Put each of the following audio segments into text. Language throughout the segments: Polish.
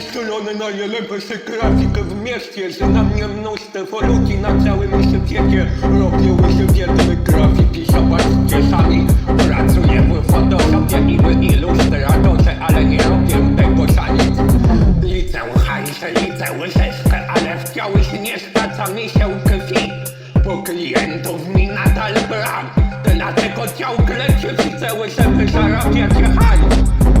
zniszczone najlepsze grafika w mieście Że na mnie mnóstwo ludzi na całym świecie Robiły się wielkie grafiki, zobaczcie sami. Pracuję w Photoshopie i w Illustratorze Ale nie robię tego nic Liczę hajsę, liczę łyżeczkę Ale wciąż nie spłaca mi się krwi. Bo klientów mi nadal brak Dlatego ciągle się widzę, żeby zarabiać hajs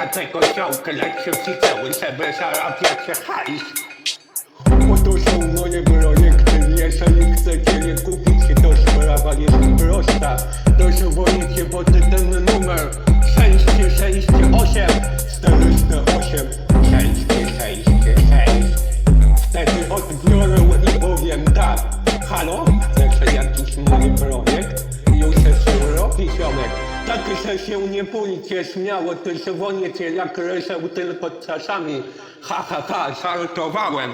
brak Dlatego ciągle się widzę, żeby zarabiać hajs Oto są moje projekty, jeżeli chcecie je kupić, to sprawa jest prosta. Dozwonicie pod ten numer. 668 408 666 Wtedy odbiorę i powiem tak. Halo? Chcesz jakiś mój projekt? Już się robi ziomek Tak, że się nie bójcie śmiało Ty dzwonicie jak ryseł tylko czasami. Ha ha ha, żartowałem